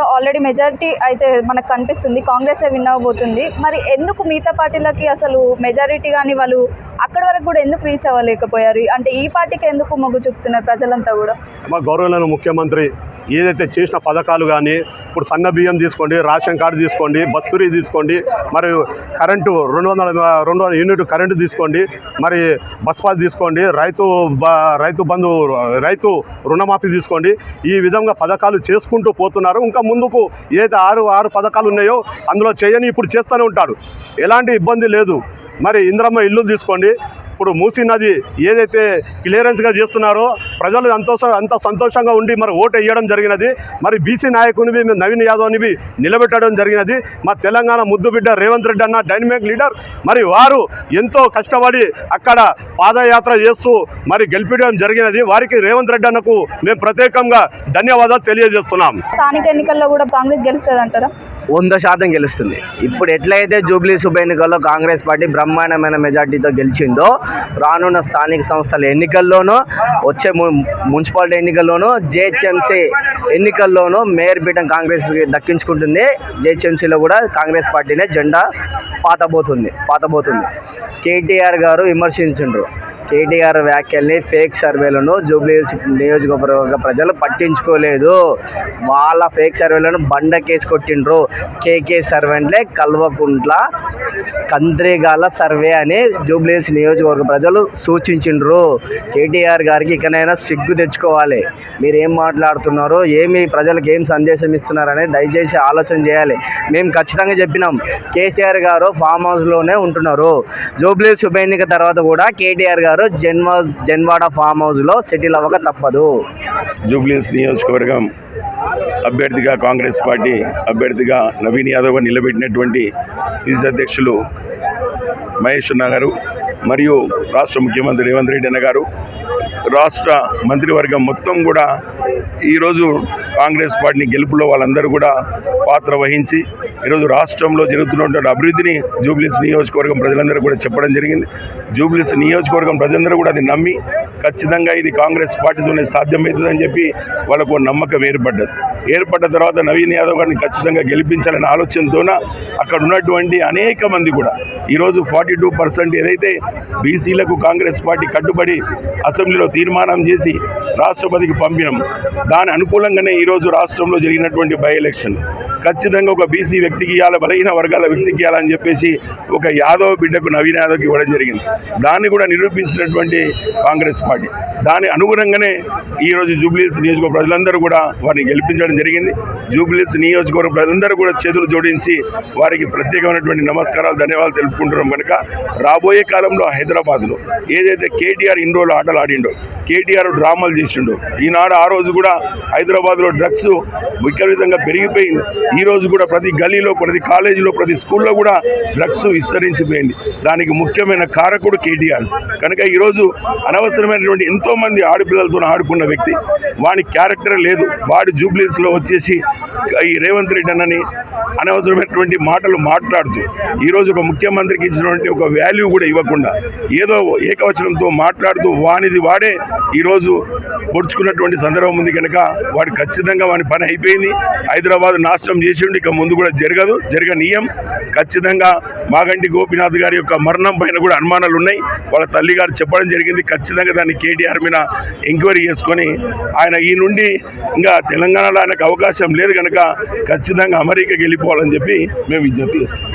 ఎన్నికల్లో already majority అయితే మనకు కనిపిస్తుంది. కాంగ్రెస్ విన్ అవ్వబోతుంది. మరి ఎందుకు మిగతా పార్టీలకి అసలు మెజారిటీ కానీ వాళ్ళు అక్కడి వరకు కూడా ఎందుకు రీచ్ అవ్వలేకపోయారు? అంటే ఈ పార్టీకి ఎందుకు మొగ్గు చూపుతున్నారు ప్రజలంతా కూడా? మా గౌరవమైన ముఖ్యమంత్రి ఏదైతే చేసిన పథకాలు కానీ ఇప్పుడు సన్న బియ్యం తీసుకోండి రేషన్ కార్డు తీసుకోండి బస్ ఫ్రీ తీసుకోండి మరి కరెంటు రెండు వందల రెండు వందల యూనిట్ కరెంటు తీసుకోండి మరి బస్ పాస్ తీసుకోండి రైతు బ- రైతు బంధు రైతు రుణమాఫీ తీసుకోండి ఈ విధంగా పథకాలు చేసుకుంటూ పోతున్నారు. ఇంకా ముందుకు ఏదైతే ఆరు ఆరు పథకాలు ఉన్నాయో అందులో చేయని ఇప్పుడు చేస్తూనే ఉంటాడు ఎలాంటి ఇబ్బంది లేదు. మరి ఇంద్రమ్మ ఇల్లు తీసుకోండి ఇప్పుడు మూసీ నది ఏదైతే క్లియరెన్స్గా చేస్తున్నారో ప్రజలు సంతోష అంత సంతోషంగా ఉండి మరి ఓటు వేయడం జరిగినది. మరి బీసీ నాయకునివి మేము నవీన్ యాదవ్నివి నిలబెట్టడం జరిగినది. మా తెలంగాణ ముద్దు బిడ్డ రేవంత్ రెడ్డి అన్న డైనమిక్ లీడర్. మరి వారు ఎంతో కష్టపడి అక్కడ పాదయాత్ర చేస్తూ మరి గెలిపించడం జరిగినది. వారికి రేవంత్ రెడ్డి అన్నకు మేము ప్రత్యేకంగా ధన్యవాదాలు తెలియజేస్తున్నాం. స్థానిక ఎన్నికల్లో కూడా కాంగ్రెస్ గెలుస్తుంది అంటారా వంద శాతం గెలుస్తుంది. ఇప్పుడు ఎట్లయితే జూబ్లీ ఉప ఎన్నికల్లో కాంగ్రెస్ పార్టీ బ్రహ్మాండమైన మెజార్టీతో గెలిచిందో రానున్న స్థానిక సంస్థల ఎన్నికల్లోనూ వచ్చే ము- మున్సిపాలిటీ ఎన్నికల్లోనూ జేహెచ్ఎంసీ ఎన్నికల్లోనూ మేయర్ పీఠం కాంగ్రెస్ దక్కించుకుంటుంది. జేహెచ్ఎంసీలో కూడా కాంగ్రెస్ పార్టీనే జెండా పాతబోతుంది పాతబోతుంది. కేటీఆర్ గారు విమర్శించిండ్రు. కేటీఆర్ వ్యాఖ్యల్ని ఫేక్ సర్వేలను జూబ్లీ నియోజకవర్గ ప్రజలు పట్టించుకోలేదు. వాళ్ళ ఫేక్ సర్వేలను బండకేసి కొట్టిండ్రు. కేకే సర్వేంట్లే కల్వకుంట్ల కంద్రేగాల సర్వే అని జూబ్లీహిల్స్ నియోజకవర్గ ప్రజలు సూచించిండ్రు. కేటీఆర్ గారికి ఇకనైనా సిగ్గు తెచ్చుకోవాలి. మీరు ఏం మాట్లాడుతున్నారు ఏమి ప్రజలకు ఏం సందేశం ఇస్తున్నారని దయచేసి ఆలోచన చేయాలి. మేము ఖచ్చితంగా చెప్పినాం కేసీఆర్ గారు ఫామ్ హౌస్లోనే ఉంటున్నారు. జూబ్లీస్ ఉప ఎన్నిక తర్వాత కూడా కేటీఆర్ గారు జన్మ జన్వాడ ఫామ్ హౌస్లో సెటిల్ అవ్వక తప్పదు. జూబ్లీస్ నియోజకవర్గం అభ్యర్థిగా కాంగ్రెస్ పార్టీ అభ్యర్థిగా నవీన్ యాదవ్ నిలబెట్టినటువంటి పిసి అధ్యక్షులు మహేష్ అన్న గారు మరియు రాష్ట్ర ముఖ్యమంత్రి రేవంత్ రెడ్డి అన్న గారు రాష్ట్ర మంత్రివర్గం మొత్తం కూడా ఈరోజు కాంగ్రెస్ పార్టీని గెలుపులో వాళ్ళందరూ కూడా పాత్ర వహించి ఈరోజు రాష్ట్రంలో జరుగుతున్నటువంటి అభివృద్ధిని జూబ్లీస్ నియోజకవర్గం ప్రజలందరూ కూడా చెప్పడం జరిగింది. జూబ్లీస్ నియోజకవర్గం ప్రజలందరూ కూడా అది నమ్మి ఖచ్చితంగా ఇది కాంగ్రెస్ పార్టీతోనే సాధ్యమవుతుందని చెప్పి వాళ్ళకు ఓ నమ్మకం ఏర్పడ్డది. ఏర్పడ్డ తర్వాత నవీన్ యాదవ్ గారిని ఖచ్చితంగా గెలిపించాలనే ఆలోచనతోన అక్కడ ఉన్నటువంటి అనేక మంది కూడా ఈరోజు ఫార్టీ టూ పర్సెంట్ ఏదైతే బీసీలకు కాంగ్రెస్ పార్టీ కట్టుబడి అసెంబ్లీలో తీర్మానం చేసి రాష్ట్రపతికి పంపినాం. దాని అనుకూలంగానే ఈరోజు రాష్ట్రంలో జరిగినటువంటి బై ఎలక్షన్. ఖచ్చితంగా ఒక బీసీ వ్యక్తికి ఇవ్వాలి బలహీన వర్గాల వ్యక్తికి ఇవ్వాలని చెప్పేసి ఒక యాదవ్ బిడ్డకు నవీన్ యాదవ్కి ఇవ్వడం జరిగింది. దాన్ని కూడా నిరూపించినటువంటి కాంగ్రెస్ పార్టీ. దాని అనుగుణంగానే ఈరోజు జూబ్లీస్ నియోజకవర్గ ప్రజలందరూ కూడా వారిని గెలిపించడం జరిగింది. జూబ్లీస్ నియోజకవర్గ ప్రజలందరూ కూడా చేతులు జోడించి వారికి ప్రత్యేకమైనటువంటి నమస్కారాలు ధన్యవాదాలు తెలుపుకుంటున్నాం కనుక రాబోయే కాలంలో హైదరాబాద్లో ఏదైతే కేటీఆర్ ఇన్ని రోజులు ఆటలు ఆడిండో కేటీఆర్ డ్రామాలు చేసిండు. ఈనాడు ఆ రోజు కూడా హైదరాబాద్లో డ్రగ్స్ విపరీతంగా పెరిగిపోయింది. ఈ రోజు కూడా ప్రతి గలీలో ప్రతి కాలేజీలో ప్రతి స్కూల్లో కూడా డ్రగ్స్ విస్తరించిపోయింది. దానికి ముఖ్యమైన కారకుడు కేటీఆర్. కనుక ఈరోజు అనవసరమైనటువంటి ఎంతోమంది ఆడపిల్లలతో ఆడుకున్న వ్యక్తి వాని క్యారెక్టర్ లేదు. వాడు జూబ్లీస్లో వచ్చేసి ఈ రేవంత్ రెడ్డి అన్నని అనవసరమైనటువంటి మాటలు మాట్లాడుతూ ఈరోజు ఒక ముఖ్యమంత్రికి ఇచ్చినటువంటి ఒక వాల్యూ కూడా ఇవ్వకుండా ఏదో ఏకవచనంతో మాట్లాడుతూ వానిది వాడే ఈరోజు పొడుచుకున్నటువంటి సందర్భం ఉంది కనుక వాడు ఖచ్చితంగా వాని పని అయిపోయింది. హైదరాబాద్ నాశనం చేసిండు ఇక ముందు కూడా జరగదు జరగనీయం. ఖచ్చితంగా మాగంటి గోపీనాథ్ గారి యొక్క మరణం పైన కూడా అనుమానాలు ఉన్నాయి. వాళ్ళ తల్లి గారు చెప్పడం జరిగింది. ఖచ్చితంగా దాన్ని కేటీఆర్ మీద ఎంక్వైరీ చేసుకొని ఆయన ఈ నుండి ఇంకా తెలంగాణలో ఆయనకు అవకాశం లేదు కనుక ఖచ్చితంగా అమెరికాకి వెళ్ళిపోవాలని చెప్పి మేము విజ్ఞప్తి చేస్తాం